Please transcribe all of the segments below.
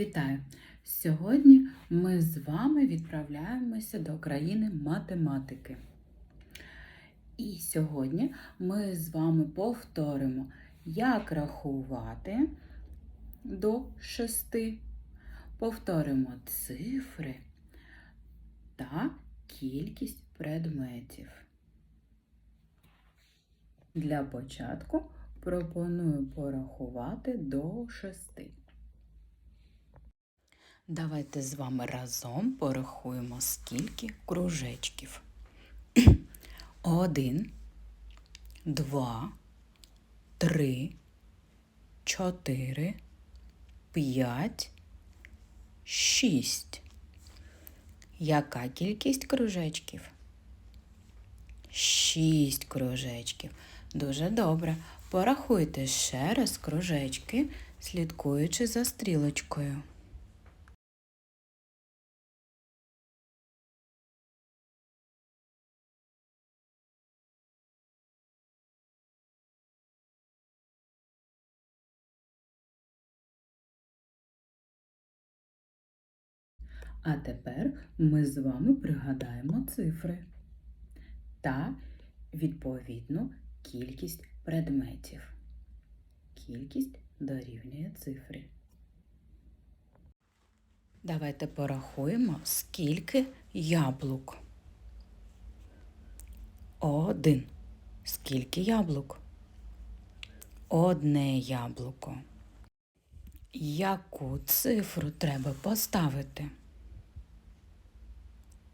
Вітаю! Сьогодні ми з вами відправляємося до країни математики. І сьогодні ми з вами повторимо, як рахувати до шести. Повторимо цифри та кількість предметів. Для початку пропоную порахувати до шести. Давайте з вами разом порахуємо, скільки кружечків. Один, два, три, чотири, п'ять, шість. Яка кількість кружечків? Шість кружечків. Дуже добре. Порахуйте ще раз кружечки, слідкуючи за стрілочкою. А тепер ми з вами пригадаємо цифри та відповідну кількість предметів. Кількість дорівнює цифрі. Давайте порахуємо, скільки яблук. Один. Скільки яблук? Одне яблуко. Яку цифру треба поставити?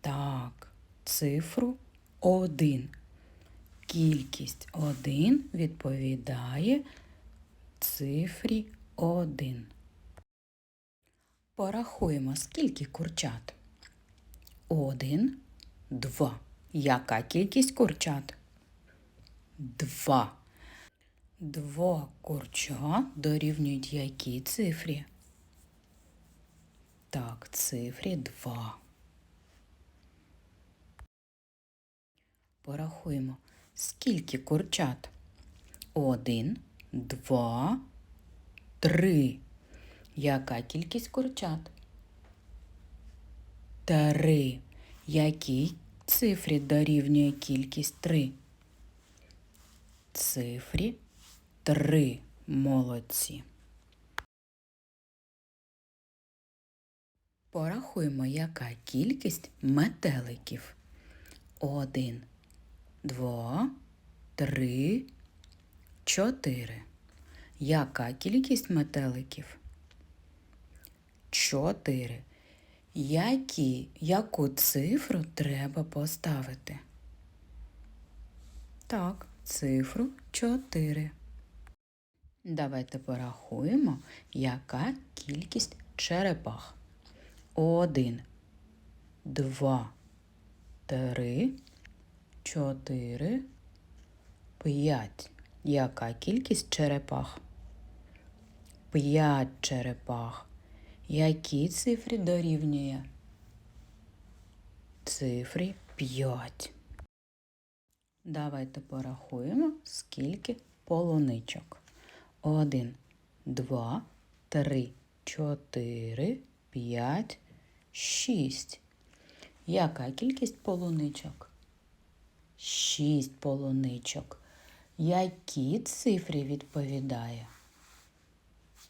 Так, цифру 1. Кількість 1 відповідає цифрі 1. Порахуємо, скільки курчат. 1, 2. Яка кількість курчат? 2. Два курча дорівнюють якій цифрі? Так, цифрі 2. Порахуємо, скільки курчат? Один, два, три. Яка кількість курчат? Три. Якій цифрі дорівнює кількість три? Цифрі три. Молодці. Порахуємо, яка кількість метеликів. Один два, три, чотири. Яка кількість метеликів? Чотири. Які, яку цифру треба поставити? Так, цифру 4. Давайте порахуємо, яка кількість черепах. Один, два, три, чотири, п'ять. Яка кількість черепах? П'ять черепах. Які цифрі дорівнює? Цифрі 5. Давайте порахуємо, скільки полуничок. Один, два, три, чотири, п'ять, шість. Яка кількість полуничок? Шість полуничок. Які цифрі відповідає?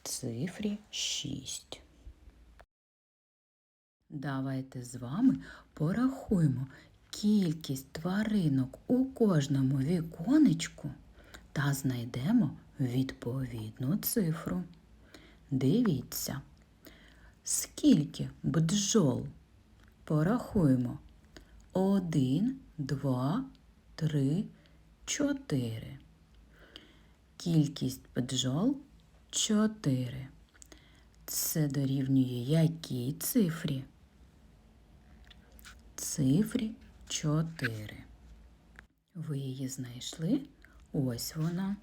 Цифрі шість. Давайте з вами порахуємо кількість тваринок у кожному віконечку та знайдемо відповідну цифру. Дивіться, скільки бджол порахуємо. Один, два, три, чотири. Кількість бджол чотири. Це дорівнює якій цифрі? Цифрі 4. Ви її знайшли? Ось вона.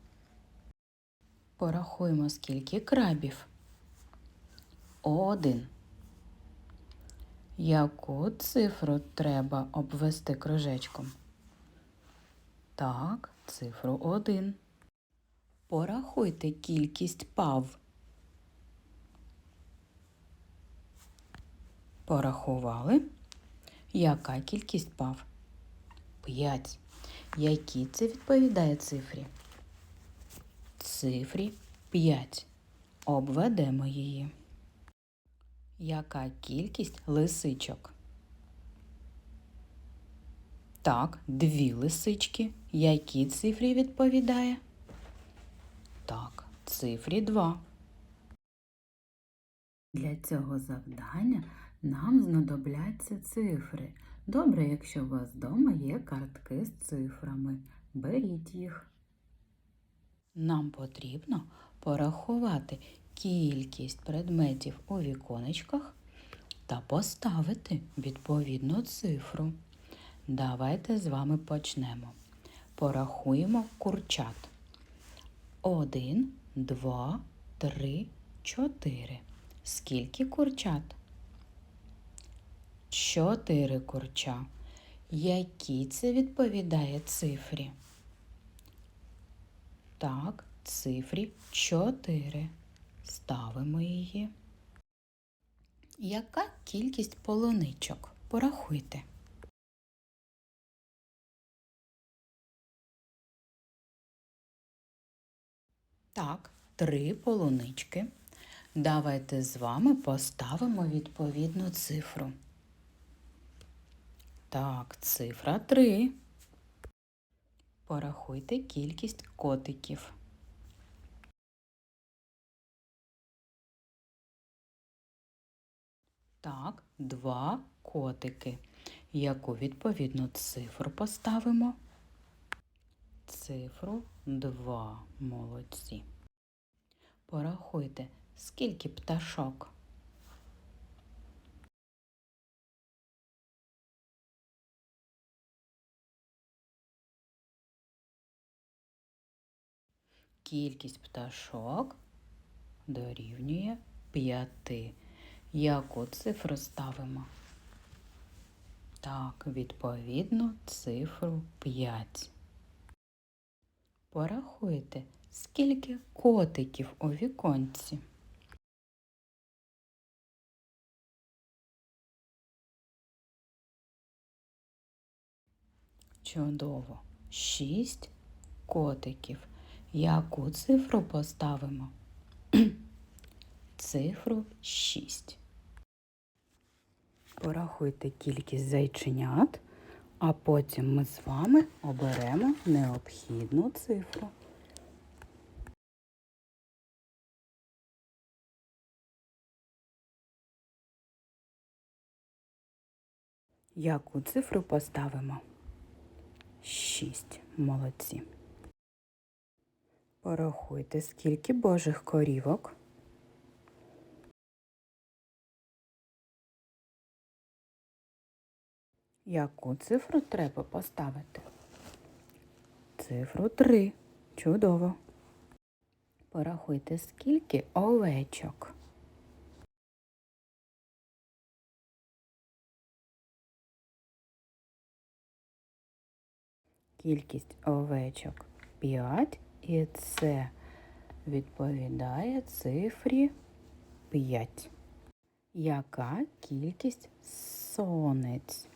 Порахуємо, скільки крабів. Один. Яку цифру треба обвести кружечком? Так, цифру 1. Порахуйте кількість пав. Порахували. Яка кількість пав? П'ять. Якій це відповідає цифрі? Цифрі 5. Обведемо її. Яка кількість лисичок? Так, дві лисички. Якій цифрі відповідає? Так, цифрі 2. Для цього завдання нам знадобляться цифри. Добре, якщо у вас вдома є картки з цифрами. Беріть їх. Нам потрібно порахувати кількість предметів у віконечках та поставити відповідну цифру. Давайте з вами почнемо. Порахуємо курчат. Один, два, три, чотири. Скільки курчат? Чотири курча. Якій це відповідає цифрі? Так, цифрі 4. Ставимо її. Яка кількість полуничок? Порахуйте. Так, три полунички. Давайте з вами поставимо відповідну цифру. Так, цифра 3. Порахуйте кількість котиків. Так, два котики. Яку відповідну цифру поставимо? Цифру 2. Молодці. Порахуйте, скільки пташок. Кількість пташок дорівнює 5. Яку цифру ставимо? Так, відповідно, цифру 5. Порахуйте, скільки котиків у віконці. Чудово. Шість котиків. Яку цифру поставимо? Цифру 6. Порахуйте кількість зайченят, а потім ми з вами оберемо необхідну цифру. Яку цифру поставимо? 6. Молодці. Порахуйте, скільки божих корівок. Яку цифру треба поставити? Цифру 3. Чудово. Порахуйте, скільки овечок. Кількість овечок 5 і це відповідає цифрі 5. Яка кількість сонець?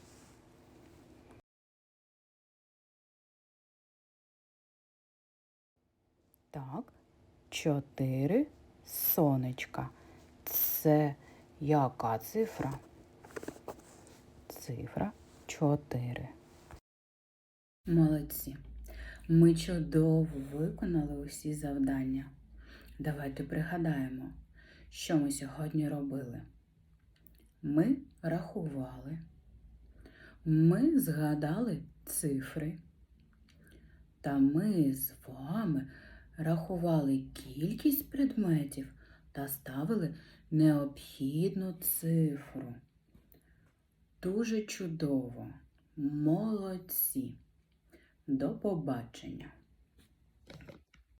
Так, 4 сонечка. Це яка цифра? Цифра 4. Молодці. Ми чудово виконали усі завдання. Давайте пригадаємо, що ми сьогодні робили. Ми рахували, ми згадали цифри, та ми з вами рахували кількість предметів та ставили необхідну цифру. Дуже чудово! Молодці! До побачення!